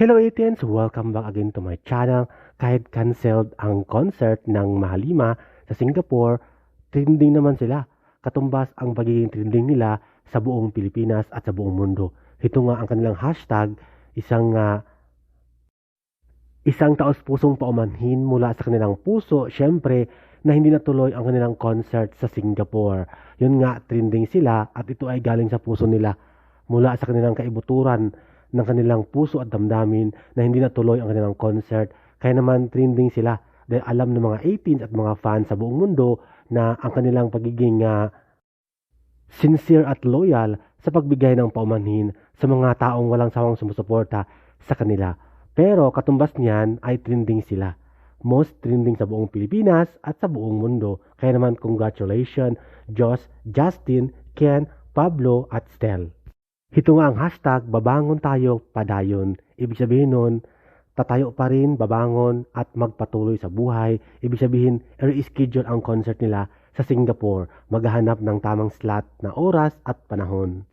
Hello Athens! Welcome back again to my channel. Kahit cancelled ang concert ng Mahalima sa Singapore, trending naman sila. Katumbas ang pagiging trending nila sa buong Pilipinas at sa buong mundo. Ito nga ang kanilang hashtag, isang ah, isang taos pusong paumanhin mula sa kanilang puso, syempre, na hindi natuloy ang kanilang concert sa Singapore. Yun nga, trending sila at ito ay galing sa puso nila mula sa kanilang kaibuturan ng kanilang puso at damdamin na hindi natuloy ang kanilang concert. Kaya naman trending sila dahil alam ng mga 18s at mga fans sa buong mundo na ang kanilang pagiging ah, sincere at loyal sa pagbigay ng paumanhin sa mga taong walang sawang sumusuporta sa kanila. Pero katumbas niyan ay trending sila. Most trending sa buong Pilipinas at sa buong mundo. Kaya naman congratulations Josh, Justin, Ken, Pablo at Stel. Ito nga ang hashtag babangon tayo padayon. Ibig sabihin nun, tatayo pa rin, babangon at magpatuloy sa buhay. Ibig sabihin, i-reschedule ang concert nila sa Singapore. Maghahanap ng tamang slot na oras at panahon.